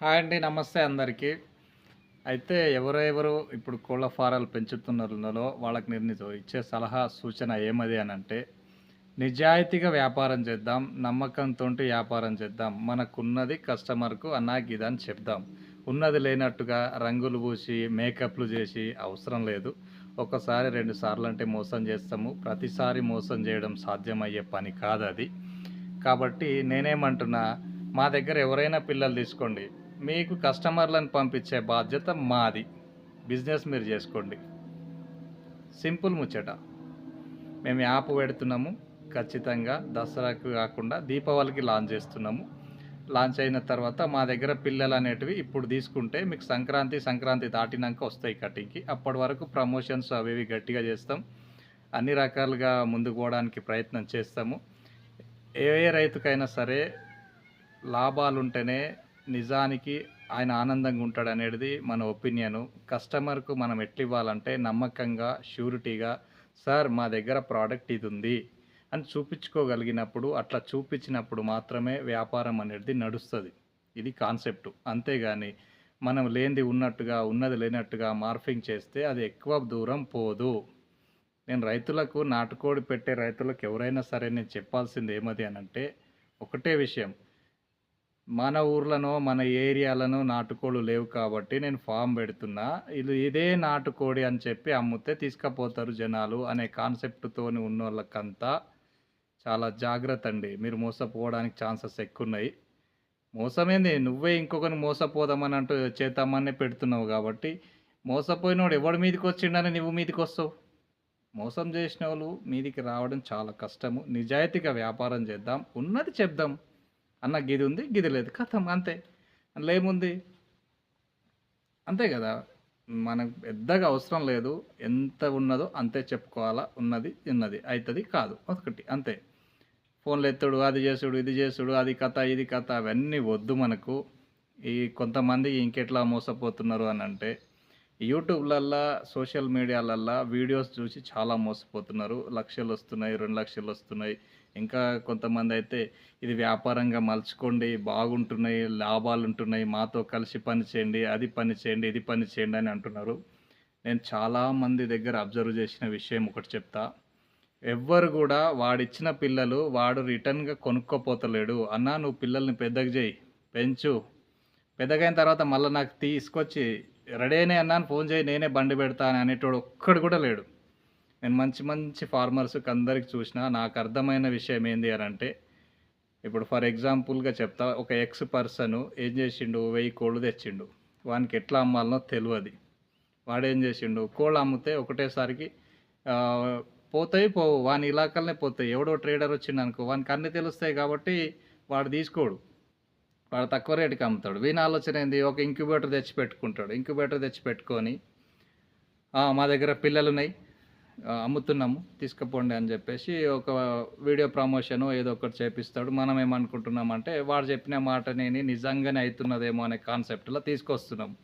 Hi అండి నమస్తే అందరికీ. అయితే ఎవరెవరు ఇప్పుడు కోళ్ళ ఫారాలు పెంచుతున్నారో వాళ్ళకి నేను ఇచ్చే సలహా సూచన ఏమది అని అంటే నిజాయితీగా వ్యాపారం చేద్దాం నమ్మకంతో వ్యాపారం చేద్దాం మనకున్నది కస్టమర్కు అన్నాకి ఇదని చెప్దాం. ఉన్నది లేనట్టుగా రంగులు పూసి మేకప్లు చేసి అవసరం లేదు. ఒకసారి రెండు సార్లు అంటే మోసం చేస్తాము ప్రతిసారి మోసం చేయడం సాధ్యమయ్యే పని కాదు అది కాబట్టి నేనేమంటున్నా మా దగ్గర ఎవరైనా పిల్లలు తీసుకోండి. మీకు కస్టమర్లను పంపించే బాధ్యత మాది. బిజినెస్ మీరు చేసుకోండి. సింపుల్ ముచ్చట. మేము యాప్ పెడుతున్నాము. ఖచ్చితంగా దసరాకు కాకుండా దీపావళికి లాంచ్ చేస్తున్నాము. లాంచ్ అయిన తర్వాత మా దగ్గర పిల్లలు అనేటివి ఇప్పుడు తీసుకుంటే మీకు సంక్రాంతి సంక్రాంతి దాటినాక వస్తాయి కటింగ్కి. అప్పటి వరకు ప్రమోషన్స్ అవి ఇవి గట్టిగా చేస్తాం. అన్ని రకాలుగా ముందుకు పోవడానికి ప్రయత్నం చేస్తాము. ఏ ఏ రైతుకైనా సరే లాభాలు ఉంటేనే నిజానికి ఆయన ఆనందంగా ఉంటాడు అనేది మన ఒపీనియను. కస్టమర్కు మనం ఎట్లా ఇవ్వాలంటే నమ్మకంగా షూరిటీగా సార్ మా దగ్గర ప్రోడక్ట్ ఇది ఉంది అని చూపించుకోగలిగినప్పుడు అట్లా చూపించినప్పుడు మాత్రమే వ్యాపారం అనేది నడుస్తుంది. ఇది కాన్సెప్ట్. అంతేగాని మనం లేనిది ఉన్నట్టుగా ఉన్నది లేనట్టుగా మార్ఫింగ్ చేస్తే అది ఎక్కువ దూరం పోదు. నేను రైతులకు నాటుకోడి పెట్టే రైతులకు ఎవరైనా సరే నేను చెప్పాల్సింది ఏమది అని అంటే ఒకటే విషయం. మన ఊర్లను మన ఏరియాలను నాటుకోళ్ళు లేవు కాబట్టి నేను ఫామ్ పెడుతున్నా. ఇది ఇదే నాటుకోడి అని చెప్పి అమ్మితే తీసుకుపోతారు జనాలు అనే కాన్సెప్ట్తోని ఉన్న వాళ్ళకంతా చాలా జాగ్రత్త అండి మీరు మోసపోవడానికి ఛాన్సెస్ ఎక్కువ ఉన్నాయి మోసమేంది? నువ్వే ఇంకొకరిని మోసపోదామని అంటూ చేద్దామనే పెడుతున్నావు కాబట్టి మోసపోయినోడు ఎవడి మీదకి వచ్చిండని నువ్వు మీదకి వస్తావు మోసం చేసిన వాళ్ళు మీదికి రావడం చాలా కష్టము. నిజాయితీగా వ్యాపారం చేద్దాం. ఉన్నది చెప్దాం. అన్న గిది ఉంది గిది లేదు. కథం అంతే. అందులో ఏముంది? అంతే కదా. మనకు పెద్దగా అవసరం లేదు. ఎంత ఉన్నదో అంతే చెప్పుకోవాలా. ఉన్నది ఉన్నది. అవుతుంది కాదు. ఒకటి అంతే. ఫోన్లు ఎత్తుడు అది చేసుడు ఇది చేసుడు అది కథ ఇది కథ. అవన్నీ వద్దు మనకు. ఈ కొంతమంది ఇంకెట్లా మోసపోతున్నారు అని అంటే యూట్యూబ్లల్లో సోషల్ మీడియాలల్లో వీడియోస్ చూసి చాలా మోసపోతున్నారు. లక్షలు వస్తున్నాయి రెండు లక్షలు వస్తున్నాయి. ఇంకా కొంతమంది అయితే ఇది వ్యాపారంగా మలుచుకోండి బాగుంటున్నాయి లాభాలు ఉంటున్నాయి మాతో కలిసి పని చేయండి అది పని చేయండి ఇది పని చేయండి అని అంటున్నారు. నేను చాలామంది దగ్గర అబ్జర్వ్ చేసిన విషయం ఒకటి చెప్తా. ఎవ్వరు కూడా వాడిచ్చిన పిల్లలు వాడు రిటర్న్గా కొనుక్కోపోతలేడు. అన్నా నువ్వు పిల్లల్ని పెద్దగా చేయి పెంచు. పెద్దగైన తర్వాత మళ్ళీ నాకు తీసుకొచ్చి రెడీ అయినా అన్నాను ఫోన్ చేయి నేనే బండి పెడతాను అనేటోడు ఒక్కడు కూడా లేడు. నేను మంచి మంచి ఫార్మర్స్కి అందరికి చూసిన నాకు అర్థమైన విషయం ఏంది అని అంటే ఇప్పుడు ఫర్ ఎగ్జాంపుల్గా చెప్తా ఒక ఎక్స్ పర్సన్ ఏం చేసిండు? వెయ్యి కోళ్ళు తెచ్చిండు. వానికి ఎట్లా అమ్మాలనో తెలియదు వాడు ఏం చేసిండు? కోళ్ళు అమ్మితే ఒకటేసారికి పోతాయి పోవు. వాని ఇలాకల్నే పోతాయి. ఎవడో ట్రేడర్ వచ్చిండు అనుకో వానికి అన్నీ తెలుస్తాయి కాబట్టి వాడు తీసుకోడు. వాడు తక్కువ రేటుకి అమ్ముతాడు. వీని ఆలోచన ఏంది? ఒక ఇంక్యుబేటర్ తెచ్చి పెట్టుకుంటాడు ఇంక్యుబేటర్ తెచ్చి పెట్టుకొని మా దగ్గర పిల్లలు ఉన్నాయి అమ్ముతున్నాము తీసుకుపోండి అని చెప్పేసి ఒక వీడియో ప్రమోషన్ ఏదో ఒకటి చేపిస్తాడు. మనం ఏమనుకుంటున్నామంటే వాడు చెప్పిన మాట నేను నిజంగానే అవుతున్నదేమో అనే కాన్సెప్ట్లో తీసుకొస్తున్నాం.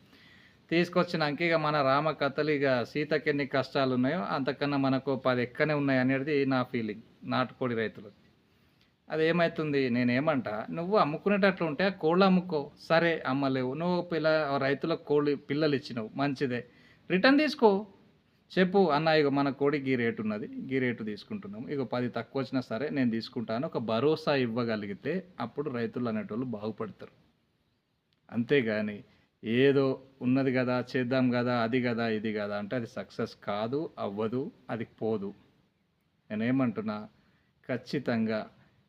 తీసుకొచ్చినాక ఇక మన రామ కథలు ఇక సీతకి ఎన్ని కష్టాలు ఉన్నాయో అంతకన్నా మనకు పది ఎక్కనే ఉన్నాయి అనేది నా ఫీలింగ్ నాటుకోడి రైతులకు అది ఏమవుతుంది నేనేమంటా నువ్వు అమ్ముకునేటట్లు ఉంటే కోళ్ళు అమ్ముకో. సరే అమ్మలేవు. నువ్వు పిల్ల రైతులకు కోళ్ళు పిల్లలు ఇచ్చినావు. మంచిదే. రిటర్న్ తీసుకో. చెప్పు అన్న ఇక మన కోడికి ఈ రేటు ఉన్నది ఈ రేటు తీసుకుంటున్నాము ఇక పది తక్కువ వచ్చినా సరే నేను తీసుకుంటాను. ఒక భరోసా ఇవ్వగలిగితే అప్పుడు రైతులు అనేటోళ్ళు బాగుపడతారు. అంతేగాని ఏదో ఉన్నది కదా చేద్దాం కదా అది కదా ఇది కదా అంటే అది సక్సెస్ కాదు అవ్వదు అది పోదు. నేనేమంటున్నా ఖచ్చితంగా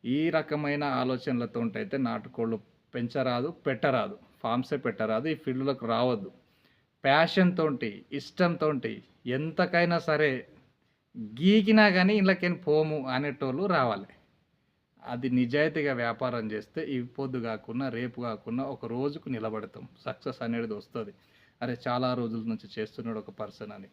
ఈ రకమైన ఆలోచనలతో అయితే నాటుకోళ్ళు పెంచరాదు పెట్టరాదు. ఫామ్సే పెట్టరాదు ఈ ఫీల్డ్లోకి రావద్దు. ప్యాషన్తో ఇష్టంతో ఎంతకైనా సరే గీకినా కానీ ఇళ్ళకేం పోము అనేటోళ్ళు రావాలి. అది నిజాయితీగా వ్యాపారం చేస్తే ఈ పొద్దు కాకుండా రేపు కాకుండా ఒక రోజుకు నిలబడతాం. సక్సెస్ అనేది వస్తుంది. అరే చాలా రోజుల నుంచి చేస్తున్నాడు ఒక పర్సన్ అని.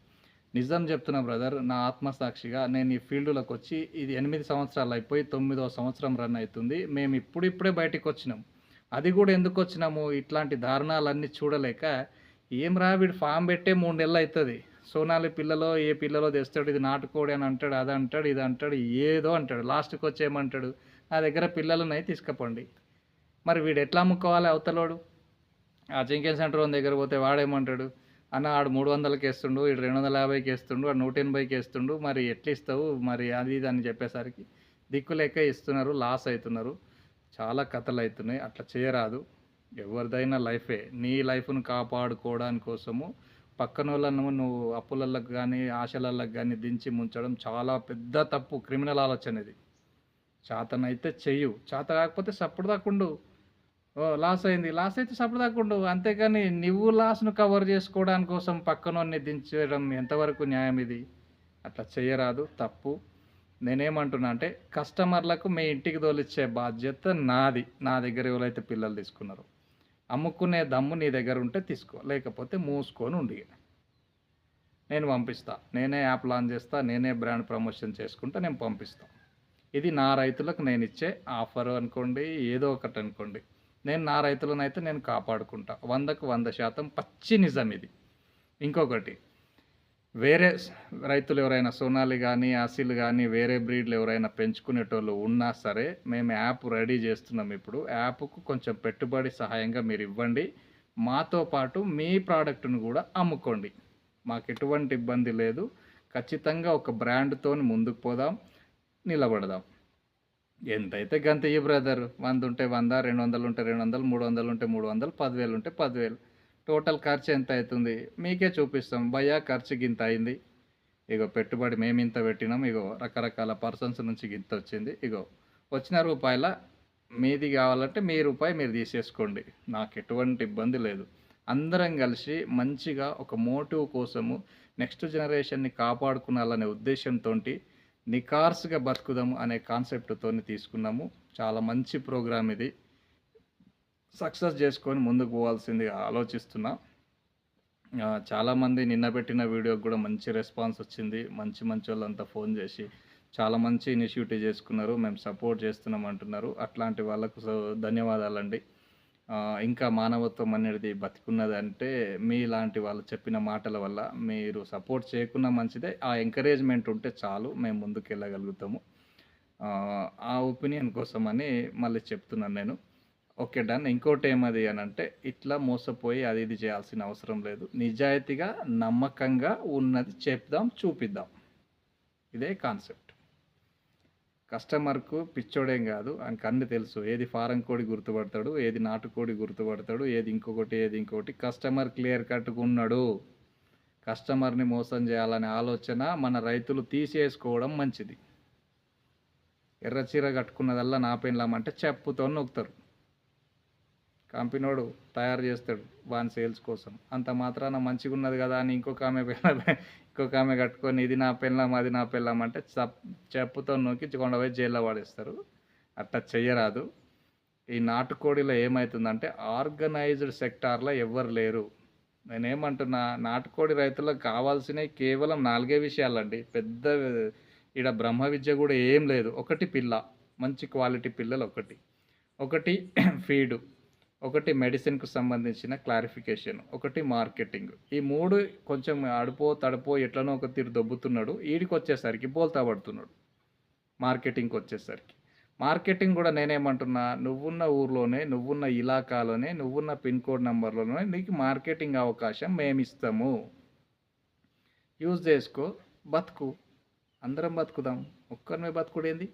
నిజం చెప్తున్నా బ్రదర్ నా ఆత్మసాక్షిగా నేను ఈ ఫీల్డ్లోకి వచ్చి ఇది ఎనిమిది సంవత్సరాలు అయిపోయి తొమ్మిదో సంవత్సరం రన్ అవుతుంది. మేము ఇప్పుడిప్పుడే బయటికి వచ్చినాం. అది కూడా ఎందుకు వచ్చినాము? ఇట్లాంటి దారుణాలన్నీ చూడలేక ఏం రా వీడు ఫామ్ పెట్టే మూడు నెలలు అవుతుంది. సోనాలి పిల్లలో ఏ పిల్లలో తెస్తాడు? ఇది నాటుకోడి అని అంటాడు అది అంటాడు ఇది అంటాడు ఏదో అంటాడు. లాస్ట్కి వచ్చి ఏమంటాడు? నా దగ్గర పిల్లలున్నాయి తీసుకుపోండి. మరి వీడు ఎట్లా అమ్ముకోవాలి అవతలోడు? ఆ జింకెన్ సెంటర్ వన్ దగ్గర పోతే వాడేమంటాడు? అన్న ఆడు మూడు వందలకి వేస్తుండు ఇటు రెండు వందల యాభైకి వేస్తుండు ఆడు నూట ఎనభైకి వేస్తుండు మరి ఎట్లా ఇస్తావు? మరి అది ఇది అని చెప్పేసరికి దిక్కు లెక్క ఇస్తున్నారు లాస్ అవుతున్నారు. చాలా కథలు అవుతున్నాయి అట్లా చేయరాదు. ఎవరిదైనా లైఫే. నీ లైఫ్ను కాపాడుకోవడానికి కోసము పక్కన వాళ్ళను నువ్వు అప్పులలకు కానీ ఆశలలకు కానీ దించి ముంచడం చాలా పెద్ద తప్పు క్రిమినల్ ఆలోచన ఇది. చేతనైతే చెయ్యు. చేత కాకపోతే సప్పుడు దాకుండు ఓ లాస్ అయింది. లాస్ అయితే సప్పుడు దాకుండు అంతేకాని నువ్వు లాస్ను కవర్ చేసుకోవడానికి కోసం పక్కనోన్ని దించడం ఎంతవరకు న్యాయం ఇది? అట్లా చేయరాదు తప్పు. నేనేమంటున్నా అంటే కస్టమర్లకు మీ ఇంటికి తోలిచ్చే బాధ్యత నాది. నా దగ్గర ఎవరైతే పిల్లలు తీసుకున్నారు. అమ్ముకునే దమ్ము నీ దగ్గర ఉంటే తీసుకో లేకపోతే మూసుకొని ఉండి నేను పంపిస్తా నేనే యాప్ లాంచ్ చేస్తా నేనే బ్రాండ్ ప్రమోషన్ చేసుకుంటా నేను పంపిస్తా. ఇది నా రైతులకు నేను ఇచ్చే ఆఫర్ అనుకోండి ఏదో ఒకటి అనుకోండి. నేను నా రైతులనైతే నేను కాపాడుకుంటా. వందకు వంద శాతం పచ్చి నిజం ఇది. ఇంకొకటి వేరే రైతులు ఎవరైనా సోనాలి కానీ ఆసిల్ కానీ వేరే బ్రీడ్లు ఎవరైనా పెంచుకునేటోళ్ళు ఉన్నా సరే మేము యాప్ రెడీ చేస్తున్నాం ఇప్పుడు. యాప్కు కొంచెం పెట్టుబడి సహాయంగా మీరు ఇవ్వండి. మాతో పాటు మీ ప్రోడక్ట్ను కూడా అమ్ముకోండి. మాకు ఎటువంటి ఇబ్బంది లేదు. ఖచ్చితంగా ఒక బ్రాండ్తో ముందుకు పోదాం నిలబడదాం. ఎంతైతే గంత ఈ బ్రదర్? వంద ఉంటే వంద రెండు వందలు ఉంటే రెండు వందలు మూడు వందలు ఉంటే మూడు వందలు పదివేలు ఉంటే పదివేలు. టోటల్ ఖర్చు ఎంత అవుతుంది? మీకే చూపిస్తాం. భయ్యా ఖర్చు గింత అయింది. ఇగో పెట్టుబడి మేము ఇంత పెట్టినాం. ఇగో రకరకాల పర్సన్స్ నుంచి గింత వచ్చింది. ఇగో వచ్చిన రూపాయల మీది కావాలంటే మీ రూపాయి మీరు తీసేసుకోండి. నాకు ఎటువంటి ఇబ్బంది లేదు. అందరం కలిసి మంచిగా ఒక మోటివ్ కోసము నెక్స్ట్ జనరేషన్ని కాపాడుకునాలనే ఉద్దేశంతో నికార్స్గా బతుకుదాము అనే కాన్సెప్ట్తో తీసుకున్నాము. చాలా మంచి ప్రోగ్రామ్ ఇది. సక్సెస్ చేసుకొని ముందుకు పోవాల్సింది ఆలోచిస్తున్నా. చాలామంది నిన్న పెట్టిన వీడియోకి కూడా మంచి రెస్పాన్స్ వచ్చింది. మంచి మంచి వాళ్ళంతా ఫోన్ చేసి చాలా మంచి ఇనిషియేటివ్ చేసుకున్నారు. మేము సపోర్ట్ చేస్తున్నాం అంటున్నారు. అట్లాంటి వాళ్ళకు సో ధన్యవాదాలండి. ఇంకా మానవత్వం అనేది బతికున్నది అంటే మీలాంటి వాళ్ళు చెప్పిన మాటల వల్ల మీరు సపోర్ట్ చేయకున్నా మంచిదే. ఆ ఎంకరేజ్మెంట్ ఉంటే చాలు మేము ముందుకు వెళ్ళగలుగుతాము ఆ ఒపీనియన్ కోసమని మళ్ళీ చెప్తున్నాను నేను. Okay done. ఇంకోటి ఏమది అని అంటే ఇట్లా మోసపోయి అది ఇది చేయాల్సిన అవసరం లేదు. నిజాయితీగా నమ్మకంగా ఉన్నది చెప్దాం చూపిద్దాం. ఇదే కాన్సెప్ట్. కస్టమర్కు పిచ్చోడేం కాదు ఆయనకు అన్ని తెలుసు. ఏది ఫారం కోడి గుర్తుపడతాడు ఏది నాటుకోడి గుర్తుపడతాడు ఏది ఇంకొకటి ఏది ఇంకొకటి. కస్టమర్ క్లియర్ కట్గా ఉన్నాడు. కస్టమర్ని మోసం చేయాలనే ఆలోచన మన రైతులు తీసేసుకోవడం మంచిది. ఎర్రచీర కట్టుకున్నదల్లా నా పెన్లామంటే చెప్పుతో నొక్కుతారు. కంపెనీడు తయారు చేస్తాడు వాని సేల్స్ కోసం. అంత మాత్రాన మంచిగా ఉన్నది కదా అని ఇంకొక ఆమె ఇంకొక ఆమె కట్టుకొని ఇది నా పెళ్ళం అది నా పెళ్ళం అంటే చెప్పుతో నొక్కి కొండపై జైల్లో పడేస్తారు. అట్లా చెయ్యరాదు. ఈ నాటుకోడిలో ఏమవుతుందంటే ఆర్గనైజ్డ్ సెక్టార్లో ఎవ్వరు లేరు. నేనేమంటున్నా నాటుకోడి రైతులకు కావాల్సినవి కేవలం నాలుగే విషయాలండి. పెద్ద ఈడ బ్రహ్మ విద్య కూడా ఏం లేదు. ఒకటి పిల్ల. మంచి క్వాలిటీ పిల్లలు ఒకటి ఒకటి ఫీడు. ఒకటి మెడిసిన్కు సంబంధించిన క్లారిఫికేషన్ ఒకటి మార్కెటింగ్. ఈ మూడు కొంచెం అడుపో తడుపో ఎట్లనో ఒక తీరు దొబ్బుతున్నాడు. ఈడికి వచ్చేసరికి బోల్తా పడుతున్నాడు. మార్కెటింగ్కి వచ్చేసరికి మార్కెటింగ్ కూడా నేనేమంటున్నా నువ్వున్న ఊర్లోనే నువ్వున్న ఇలాకాలోనే నువ్వున్న పిన్ కోడ్ నెంబర్లోనే నీకు మార్కెటింగ్ అవకాశం మేము ఇస్తాము యూజ్ చేసుకో బతుకు. అందరం బతుకుదాం. ఒక్కరిమే బతుకుడేంది?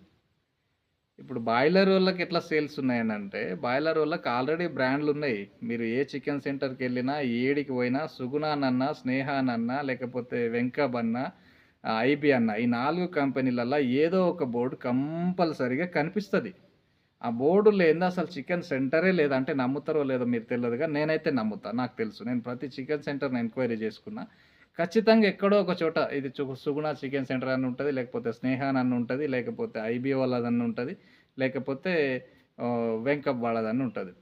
ఇప్పుడు బాయిలర్ వాళ్ళకి ఎట్లా సేల్స్ ఉన్నాయని అంటే బాయిలర్ వాళ్ళకి ఆల్రెడీ బ్రాండ్లు ఉన్నాయి. మీరు ఏ చికెన్ సెంటర్కి వెళ్ళినా ఏడికి పోయినా సుగుణానన్నా స్నేహానన్నా లేకపోతే వెంకబ్ అన్న ఐబి అన్న ఈ నాలుగు కంపెనీలలో ఏదో ఒక బోర్డు కంపల్సరీగా కనిపిస్తుంది. ఆ బోర్డు లేని అసలు చికెన్ సెంటరే లేదంటే అంటే నమ్ముతారో లేదో మీరు తెలియదుగా నేనైతే నమ్ముతా నాకు తెలుసు. నేను ప్రతి చికెన్ సెంటర్ని ఎంక్వైరీ చేసుకున్నా. ఖచ్చితంగా ఎక్కడో ఒక చోట ఇది సు- సుగుణ చికెన్ సెంటర్ అని ఉంటుంది లేకపోతే స్నేహాన్ అని ఉంటుంది లేకపోతే ఐబీ వాళ్ళదని ఉంటుంది లేకపోతే వెంకప్ వాళ్ళదని ఉంటుంది.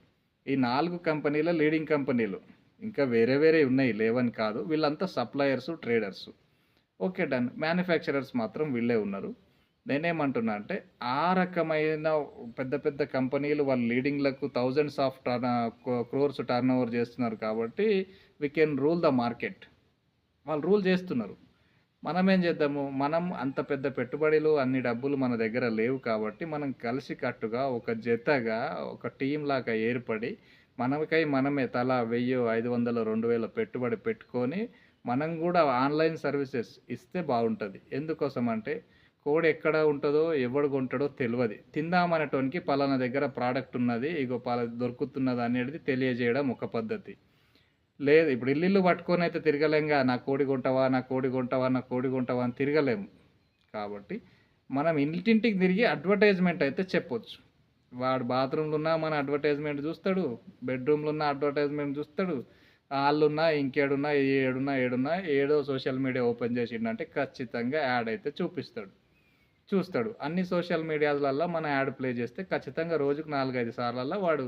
ఈ నాలుగు కంపెనీల లీడింగ్ కంపెనీలు ఇంకా వేరే వేరే ఉన్నాయి లేవని కాదు. వీళ్ళంతా suppliers traders. Okay done. Manufacturers మాత్రం వీళ్ళే ఉన్నారు. నేనేమంటున్నా అంటే ఆ రకమైన పెద్ద పెద్ద కంపెనీలు వాళ్ళ లీడింగ్లకు thousands of turn crores turn over చేస్తున్నారు కాబట్టి we can rule the market వాళ్ళు రూల్ చేస్తున్నారు. మనం ఏం చేద్దాము? మనం అంత పెద్ద పెట్టుబడులు అన్ని డబ్బులు మన దగ్గర లేవు కాబట్టి మనం కలిసి కట్టుగా ఒక జతగా ఒక టీం లాగా ఏర్పడి మనకై మనమే తలా వెయ్యి ఐదు వందలు రెండు వేల పెట్టుబడి పెట్టుకొని మనం కూడా ఆన్లైన్ సర్వీసెస్ ఇస్తే బాగుంటుంది. ఎందుకోసం అంటే కోడి ఎక్కడ ఉంటుందో ఎవడు కొంటాడో తెలియదు తిందామనేటోనికి పలానా దగ్గర ప్రోడక్ట్ ఉన్నది ఇగో పలా దొరుకుతున్నది అనేది తెలియజేయడం ఒక పద్ధతి. లేదు ఇప్పుడు ఇల్లు పట్టుకొని అయితే తిరగలేంగా నా కోడి కొంటావా నా కోడి కొంటావా నా కోడి కొంటావా అని తిరగలేము. కాబట్టి మనం ఇంటింటికి తిరిగి అడ్వర్టైజ్మెంట్ అయితే చెప్పొచ్చు. వాడు బాత్రూంలో ఉన్న మన అడ్వర్టైజ్మెంట్ చూస్తాడు బెడ్రూమ్లో ఉన్న అడ్వర్టైజ్మెంట్ చూస్తాడు వాళ్ళున్నా ఇంకేడున్నా ఏడున్నా ఏడున్నా ఏడో సోషల్ మీడియా ఓపెన్ చేసిండంటే ఖచ్చితంగా యాడ్ అయితే చూపిస్తాడు. చూస్తాడు. అన్ని సోషల్ మీడియాలల్లో మన యాడ్ ప్లే చేస్తే ఖచ్చితంగా రోజుకు నాలుగైదు సార్లల్లో వాడు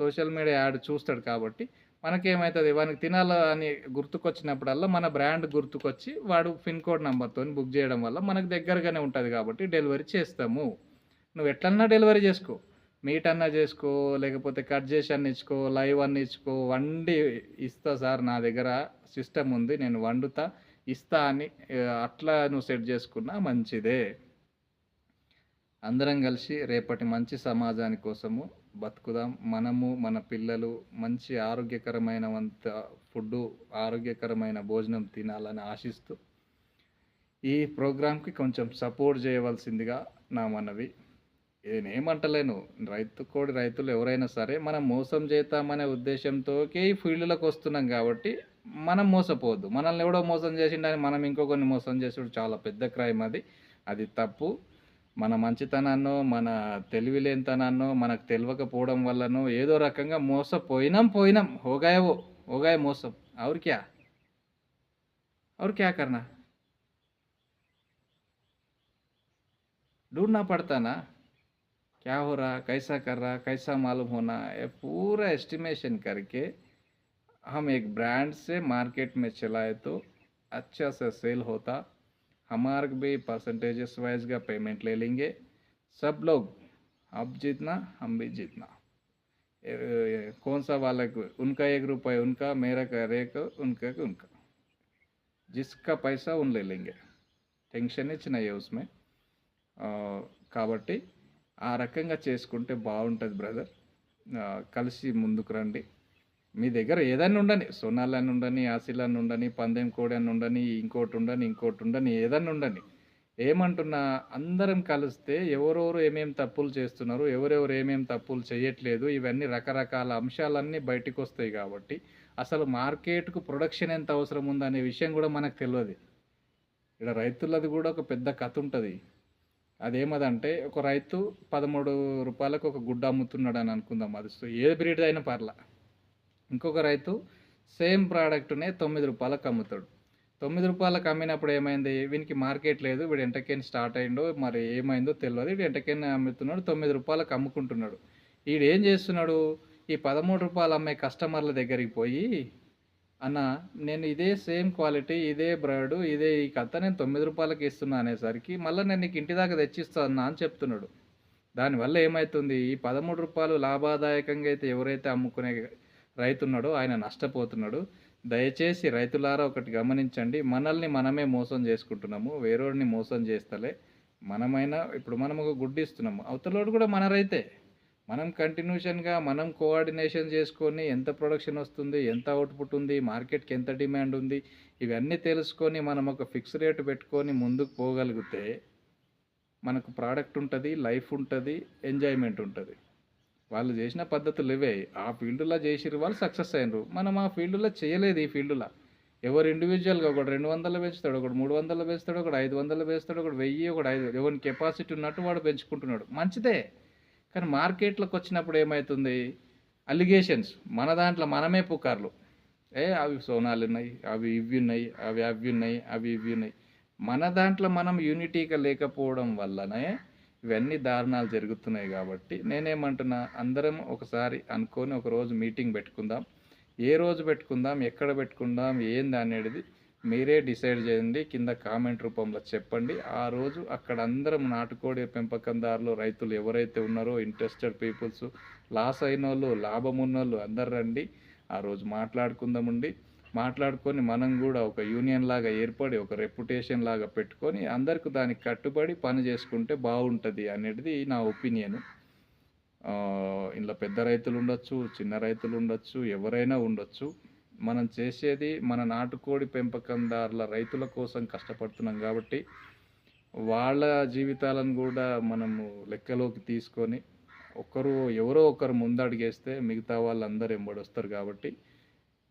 సోషల్ మీడియా యాడ్ చూస్తాడు కాబట్టి మనకేమవుతుంది వానికి తినాలని గుర్తుకొచ్చినప్పుడల్లా మన బ్రాండ్ గుర్తుకొచ్చి వాడు పిన్ కోడ్ నెంబర్తో బుక్ చేయడం వల్ల మనకు దగ్గరగానే ఉంటుంది కాబట్టి డెలివరీ చేస్తాము. నువ్వు ఎట్లన్నా డెలివరీ చేసుకో. మీట్ అన్నా చేసుకో లేకపోతే కట్ చేసి అన్న ఇచ్చుకో లైవ్ అన్న ఇచ్చుకో వండి ఇస్తా సార్ నా దగ్గర సిస్టమ్ ఉంది నేను వండుతా ఇస్తా అని అట్లా నువ్వు సెట్ చేసుకున్నా మంచిదే. అందరం కలిసి రేపటి మంచి సమాజాని కోసము బతుకుదాం. మనము మన పిల్లలు మంచి ఆరోగ్యకరమైన వంత ఫుడ్ ఆరోగ్యకరమైన భోజనం తినాలని ఆశిస్తూ ఈ ప్రోగ్రాంకి కొంచెం సపోర్ట్ చేయవలసిందిగా నా మనవి. నేనేమంటలేను. రైతు కోడి రైతులు ఎవరైనా సరే మనం మోసం చేద్దామనే ఉద్దేశంతో ఈ ఫీల్డ్లోకి వస్తున్నాం కాబట్టి మనం మోసపోవద్దు. మనల్ని ఎవడో మోసం చేసిండని మనం ఇంకొకరిని మోసం చేసుడు చాలా పెద్ద క్రైమ్ అది. అది తప్పు. మన మంచితనాన్నో మన తెలివిలేనితనాన్నో మనకు తెలియకపోవడం వల్లనో ఏదో రకంగా మోసపోయినాం పోయినాం హోగాయవో హోగాయ మోసం और क्या और क्या करना ढूंढना पड़ता ना क्या हो रहा कैसा कर रहा कैसा मालूम होना ये पूरा एस्टिमेशन करके हम एक ब्रांड से मार्केट में चलाए तो अच्छा से सेल होता हमारे भी परसेंटेजेस वाइज का पेमेंट ले लेंगे सब लोग आप जीतना हम भी जीतना ए- ए- कौन सा वाला को- उनका एक रुपये उनका मेरा का एक उनका का उनका जिसका पैसा उन ले लेंगे టెన్షన్ ఇచ్చినాయి ఉస్మే ఆ, కాబట్టి ఆ రకంగా చేసుకుంటే బాగుంటుంది బ్రదర్ కలిసి ముందుకు రండి మీ దగ్గర ఏదైనా ఉండని సోనాలని ఉండని ఆసిలని ఉండని పందెం కోడి అని ఉండని ఇంకోటి ఉండని ఇంకోటి ఉండని ఏదన్నా ఉండని ఏమంటున్నా అందరం కలిస్తే ఎవరెవరు ఏమేమి తప్పులు చేస్తున్నారు ఎవరెవరు ఏమేమి తప్పులు చేయట్లేదు ఇవన్నీ రకరకాల అంశాలన్నీ బయటకు వస్తాయి కాబట్టి అసలు మార్కెట్కు ప్రొడక్షన్ ఎంత అవసరం ఉందనే విషయం కూడా మనకు తెలియదు ఇక్కడ రైతులది కూడా ఒక పెద్ద కథ ఉంటుంది. అదేమదంటే ఒక రైతు పదమూడు రూపాయలకు ఒక గుడ్డ అమ్ముతున్నాడు అని అనుకుందాం. అది సో ఏ బ్రీడ్ అయినా పర్లా. ఇంకొక రైతు సేమ్ ప్రోడక్ట్నే తొమ్మిది రూపాయలకు అమ్ముతాడు. తొమ్మిది రూపాయలకు అమ్మినప్పుడు ఏమైంది? వీనికి మార్కెట్ లేదు. వీడు ఎంటకేన్ స్టార్ట్ అయిండో మరి ఏమైందో తెలియదు వీడు ఎంటకేన్ అమ్ముతున్నాడు? తొమ్మిది రూపాయలకు అమ్ముకుంటున్నాడు. వీడు ఏం చేస్తున్నాడు? ఈ పదమూడు రూపాయలు అమ్మే కస్టమర్ల దగ్గరికి పోయి అన్న నేను ఇదే సేమ్ క్వాలిటీ ఇదే బ్రాడ్ ఇదే ఈ కథ నేను తొమ్మిది రూపాయలకి ఇస్తున్నా అనేసరికి మళ్ళీ నేను నీకు ఇంటి దాకా తెచ్చిస్తాను అని చెప్తున్నాడు. దానివల్ల ఏమవుతుంది ఈ పదమూడు రూపాయలు లాభదాయకంగా అయితే ఎవరైతే అమ్ముకునే రైతున్నాడో ఆయన నష్టపోతున్నాడు. దయచేసి రైతులారా ఒకటి గమనించండి. మనల్ని మనమే మోసం చేసుకుంటున్నాము. వేరేవాడిని మోసం చేస్తలే. మనమైనా ఇప్పుడు మనం ఒక గుడ్డు ఇస్తున్నాము అవతలోడు కూడా మన రైతే. మనం కంటిన్యూషన్గా మనం కోఆర్డినేషన్ చేసుకొని ఎంత ప్రొడక్షన్ వస్తుంది ఎంత అవుట్పుట్ ఉంది మార్కెట్కి ఎంత డిమాండ్ ఉంది ఇవన్నీ తెలుసుకొని మనం ఒక ఫిక్స్ రేట్ పెట్టుకొని ముందుకు పోగలిగితే మనకు ప్రోడక్ట్ ఉంటుంది లైఫ్ ఉంటుంది ఎంజాయ్మెంట్ ఉంటుంది. వాళ్ళు చేసిన పద్ధతులు ఇవే. ఆ ఫీల్డ్లో చేసిరు వాళ్ళు సక్సెస్ అయినరు. మనం ఆ ఫీల్డ్లో చేయలేదు ఈ ఫీల్డ్లో. ఎవరు ఇండివిజువల్గా ఒకడు రెండు వందలు పెంచుతాడు ఒకడు మూడు వందలు పెంచుతాడు ఒకడు ఐదు వందలు పెంచుతాడు ఒకడు వెయ్యి ఒకడు ఐదు ఎవరిని కెపాసిటీ ఉన్నట్టు వాడు పెంచుకుంటున్నాడు. మంచిదే. కానీ మార్కెట్లోకి వచ్చినప్పుడు ఏమవుతుంది అలిగేషన్స్. మన దాంట్లో మనమే పుకార్లు. ఏ అవి సోనాలు ఉన్నాయి అవి ఇవి ఉన్నాయి అవి అవి ఉన్నాయి అవి ఇవి ఉన్నాయి. మన దాంట్లో మనం యూనిటీగా లేకపోవడం వల్లనే ఇవన్నీ దారుణాలు జరుగుతున్నాయి కాబట్టి నేనేమంటున్నా అందరం ఒకసారి అనుకొని ఒక రోజు మీటింగ్ పెట్టుకుందాం. ఏ రోజు పెట్టుకుందాం ఎక్కడ పెట్టుకుందాం ఏంది అనేది మీరే డిసైడ్ చేయండి కింద కామెంట్ రూపంలో చెప్పండి. ఆ రోజు అక్కడ అందరం నాటుకోడి పెంపకందారులు రైతులు ఎవరైతే ఉన్నారో ఇంట్రెస్టెడ్ పీపుల్స్ లాస్ అయిన వాళ్ళు లాభం ఉన్న వాళ్ళు అందరు రండి ఆ రోజు మాట్లాడుకుందామండి. మాట్లాడుకొని మనం కూడా ఒక యూనియన్ లాగా ఏర్పడి ఒక రెప్యుటేషన్ లాగా పెట్టుకొని అందరికి దానికి కట్టుబడి పని చేసుకుంటే బాగుంటుంది అనేది నా ఒపీనియన్ ఇంట్లో ఇందులో పెద్ద రైతులు ఉండొచ్చు, చిన్న రైతులు ఉండొచ్చు, ఎవరైనా ఉండొచ్చు. మనం చేసేది మన నాటుకోడి పెంపకందారుల రైతుల కోసం కష్టపడుతున్నాం కాబట్టి వాళ్ళ జీవితాలను కూడా మనము లెక్కలోకి తీసుకొని, ఒకరు ఎవరో ఒకరు ముందడుగేస్తే మిగతా వాళ్ళందరూ ఎంబడొస్తారు కాబట్టి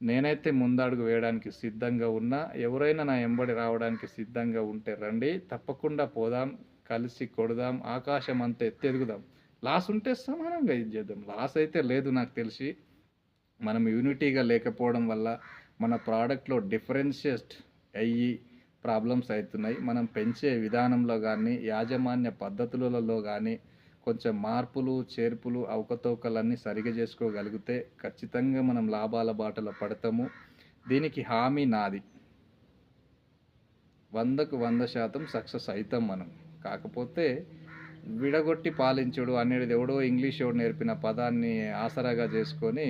నేనైతే ముందడుగు వేయడానికి సిద్ధంగా ఉన్నా. ఎవరైనా నా ఎంబడి రావడానికి సిద్ధంగా ఉంటే రండి. తప్పకుండా పోదాం. కలిసి కొడదాం. ఆకాశం అంత ఎత్తెదుగుదాం. లాస్ ఉంటే సమానంగా ఇది చేద్దాం లాస్ అయితే లేదు నాకు తెలిసి. మనం యూనిటీగా లేకపోవడం వల్ల మన ప్రోడక్ట్లో డిఫరెన్షియస్ట్ అయ్యి ప్రాబ్లమ్స్ అవుతున్నాయి మనం పెంచే విధానంలో కానీ యాజమాన్య పద్ధతులలో కానీ కొంచెం మార్పులు, చేర్పులు, అవకతవకలన్నీ సరిగా చేసుకోగలిగితే ఖచ్చితంగా మనం లాభాల బాటలో పడతాము. దీనికి హామీ నాది. 100కు 100% సక్సెస్ అవుతాం మనం. కాకపోతే విడగొట్టి పాలించుడు అనేది ఎవడో ఇంగ్లీష్ ఎవడు నేర్పిన పదాన్ని ఆసరాగా చేసుకొని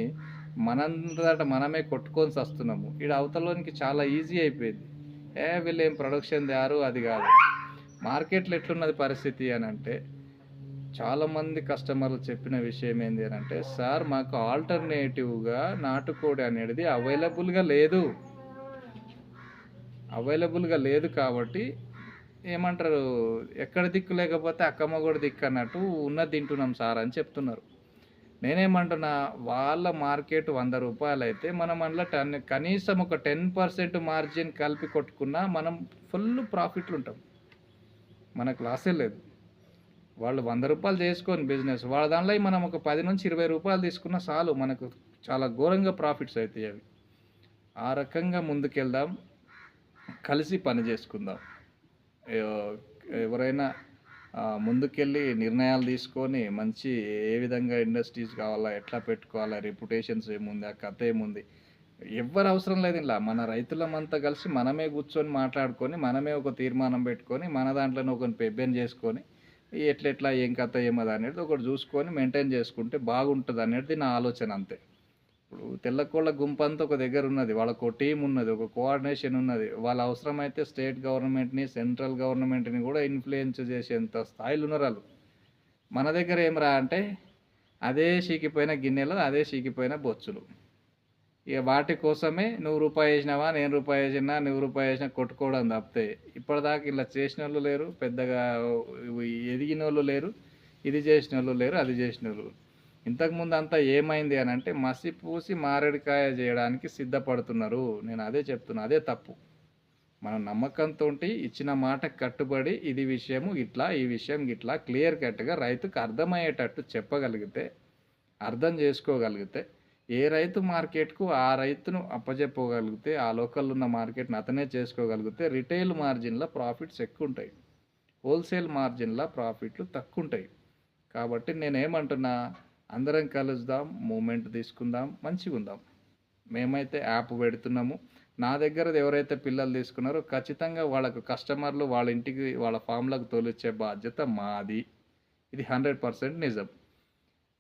మనంతట మనమే కొట్టుకొని సస్తున్నాము. ఈడ అవతలోనికి చాలా ఈజీ అయిపోయింది. ఏ వీళ్ళేం ప్రొడక్షన్ తయారు అది కాదు మార్కెట్‌లో ఎట్లున్నది పరిస్థితి అని అంటే చాలామంది కస్టమర్లు చెప్పిన విషయం ఏంటి అని అంటే సార్ మాకు ఆల్టర్‌నేటివ్‌గా నాటుకోడి అనేది అవైలబుల్‌గా లేదు. అవైలబుల్‌గా లేదు కాబట్టి ఏమంటారు, ఎక్కడ దిక్కు లేకపోతే అక్కమ్మ కూడా దిక్కు అన్నట్టు ఉన్న తింటున్నాం సార్ అని చెప్తున్నారు. నేనేమంటున్నా, వాళ్ళ మార్కెట్ వంద రూపాయలు అయితే మనం అందులో టెన్ కనీసం ఒక 10% మార్జిన్ కలిపి కొట్టుకున్నా మనం ఫుల్ ప్రాఫిట్లు ఉంటాం. మనకు లాసే లేదు. వాళ్ళు వంద రూపాయలు చేసుకొని బిజినెస్ వాళ్ళ దాంట్లో మనం ఒక పది నుంచి ఇరవై రూపాయలు తీసుకున్నా చాలు మనకు చాలా ఘోరంగా ప్రాఫిట్స్ అవుతాయి అవి. ఆ రకంగా ముందుకెళ్దాం. కలిసి పని చేసుకుందాం ఎవరైనా ముందుకెళ్ళి నిర్ణయాలు తీసుకొని మంచి ఏ విధంగా ఇండస్ట్రీస్ కావాలా, ఎట్లా పెట్టుకోవాలా, రెప్యుటేషన్స్ ఏముంది, ఆ కథ ఏముంది, ఎవ్వరు అవసరం లేదు ఇలా మన రైతులమంతా కలిసి మనమే కూర్చొని మాట్లాడుకొని, మనమే ఒక తీర్మానం పెట్టుకొని, మన దాంట్లోనే ఒకరిని పెబ్బెన్ చేసుకొని, ఎట్లెట్లా, ఏం కథ, ఏమది అనేది ఒకటి చూసుకొని మెయింటైన్ చేసుకుంటే బాగుంటుంది అనేది నా ఆలోచన అంతే. ఇప్పుడు తెల్లకోళ్ళ గుంపంతా ఒక దగ్గర ఉన్నది. వాళ్ళ ఒక టీం ఉన్నది. ఒక కోఆర్డినేషన్ ఉన్నది. వాళ్ళ అవసరమైతే స్టేట్ గవర్నమెంట్‌ని, సెంట్రల్ గవర్నమెంట్‌ని కూడా ఇన్‌ఫ్లుయెన్స్ చేసేంత స్థాయిలో ఉన్నారాళ్ళు. మన దగ్గర ఏమిరా అంటే, అదే చీకిపోయిన గిన్నెలు, అదే చీకిపోయిన బొచ్చులు. ఇక వాటి కోసమే నువ్వు రూపాయి వేసినావా నేను రూపాయి వేసినా నువ్వు రూపాయి వేసినా కొట్టుకోవడం తప్పితే, ఇప్పటిదాకా ఇలా చేసిన వాళ్ళు లేరు. పెద్దగా ఎదిగినోళ్ళు లేరు. ఇది చేసిన వాళ్ళు లేరు. అది చేసిన వాళ్ళు ఇంతకుముందు అంతా ఏమైంది అని అంటే మసి పూసి మారేడుకాయ చేయడానికి సిద్ధపడుతున్నారు. నేను అదే చెప్తున్నా. అదే తప్పు. మనం నమ్మకంతోటి ఇచ్చిన మాటకు కట్టుబడి ఇది విషయము ఇట్లా, ఈ విషయం ఇట్లా క్లియర్ కట్‌గా రైతుకు అర్థమయ్యేటట్టు చెప్పగలిగితే, అర్థం చేసుకోగలిగితే, ఏ రైతు మార్కెట్‌కు ఆ రైతును అప్పజెప్పగలిగితే, ఆ లోకల్‌లో ఉన్న మార్కెట్‌ని అతనే చేసుకోగలిగితే రిటైల్ మార్జిన్‌లో ప్రాఫిట్స్ ఎక్కువుంటాయి. హోల్‌సేల్ మార్జిన్‌లో ప్రాఫిట్‌లు తక్కువుంటాయి. కాబట్టి నేనేమంటున్నా, అందరం కలుద్దాం, మూమెంట్ తీసుకుందాం, మంచిగా ఉందాం మేమైతే యాప్ పెడుతున్నాము. నా దగ్గరది ఎవరైతే పిల్లలు తీసుకున్నారో ఖచ్చితంగా వాళ్ళకు కస్టమర్లు వాళ్ళ ఇంటికి, వాళ్ళ ఫామ్‌లకు తోలిచ్చే బాధ్యత మాది. ఇది 100% నిజం.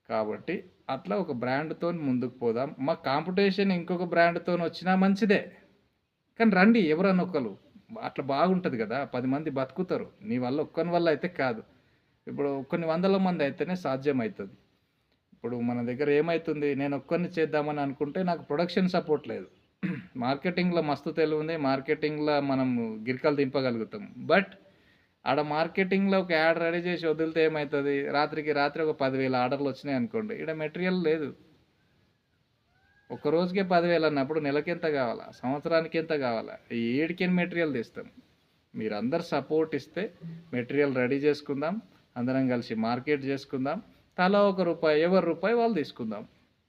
కాబట్టి అట్లా ఒక బ్రాండ్‌తోని ముందుకు పోదాం. మా కాంపిటీషన్ ఇంకొక బ్రాండ్‌తోని వచ్చినా మంచిదే. కానీ రండి ఎవరన్నా ఒకరు అట్లా బాగుంటుంది కదా పది మంది బతుకుతారు. నీ వల్ల ఒక్కని వల్ల అయితే కాదు. ఇప్పుడు కొన్ని వందల మంది అయితేనే సాధ్యమైతది. ఇప్పుడు మన దగ్గర ఏమవుతుంది నేను ఒక్కరిని చేద్దామని అనుకుంటే నాకు ప్రొడక్షన్ సపోర్ట్ లేదు. మార్కెటింగ్‌లో మస్తు తెలివి ఉంది మార్కెటింగ్‌లో మనం గిరికలు దింపగలుగుతాం. బట్ ఆడ మార్కెటింగ్‌లో ఒక యాడ్ రెడీ చేసి వదిలితే ఏమవుతుంది రాత్రికి రాత్రి ఒక పదివేల ఆర్డర్‌లు వచ్చినాయి అనుకోండి ఈడ మెటీరియల్ లేదు. ఒక రోజుకే పదివేలు అన్నప్పుడు ఎంత కావాలా? సంవత్సరానికి ఎంత కావాలా? ఏడికి మెటీరియల్ తెస్తాం. మీరందరూ సపోర్ట్ ఇస్తే మెటీరియల్ రెడీ చేసుకుందాం. అందరం కలిసి మార్కెట్ చేసుకుందాం. తలా ఒక రూపాయి, ఎవరి రూపాయి వాళ్ళు తీసుకుందాం.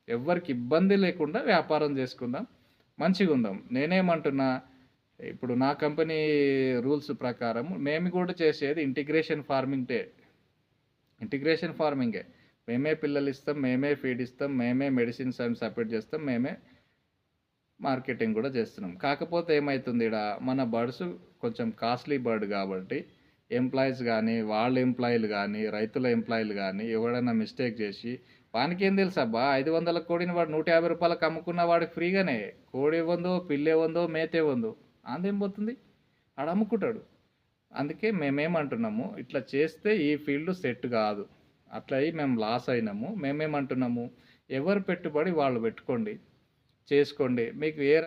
ఎవరికి ఇబ్బంది లేకుండా వ్యాపారం చేసుకుందాం. మంచిగా ఉందాం నేనేమంటున్నా, ఇప్పుడు నా కంపెనీ రూల్స్ ప్రకారం మేము కూడా చేసేది ఇంటిగ్రేషన్ ఫార్మింగ్‌టే. ఇంటిగ్రేషన్ ఫార్మింగే. మేమే పిల్లలిస్తాం, మేమే ఫీడ్ ఇస్తాం, మేమే మెడిసిన్స్ అండ్ సపరేట్ చేస్తాం, మేమే మార్కెటింగ్ కూడా చేస్తున్నాం. కాకపోతే ఏమవుతుంది ఈడ మన బర్డ్స్ కొంచెం కాస్ట్‌లీ బర్డ్ కాబట్టి ఎంప్లాయీస్ కానీ వాళ్ళ ఎంప్లాయీలు కానీ రైతుల ఎంప్లాయీలు కానీ ఎవడైనా మిస్టేక్ చేసి వానికేం తెలుసబ్బా 500 కోడిని వాడు నూట యాభై రూపాయలకు అమ్ముకున్న వాడికి ఫ్రీగానే. కోడి ఎవందో, పిల్లే ఉందో మేతే ఉందో ఆందేం పోతుంది? ఆడ అమ్ముకుంటాడు. అందుకే మేమేమంటున్నాము, ఇట్లా చేస్తే ఈ ఫీల్డ్ సెట్ కాదు. అట్లా అయ్యి మేము లాస్ అయినాము మేమేమంటున్నాము ఎవరు పెట్టుబడి వాళ్ళు పెట్టుకోండి చేసుకోండి మీకు ఏ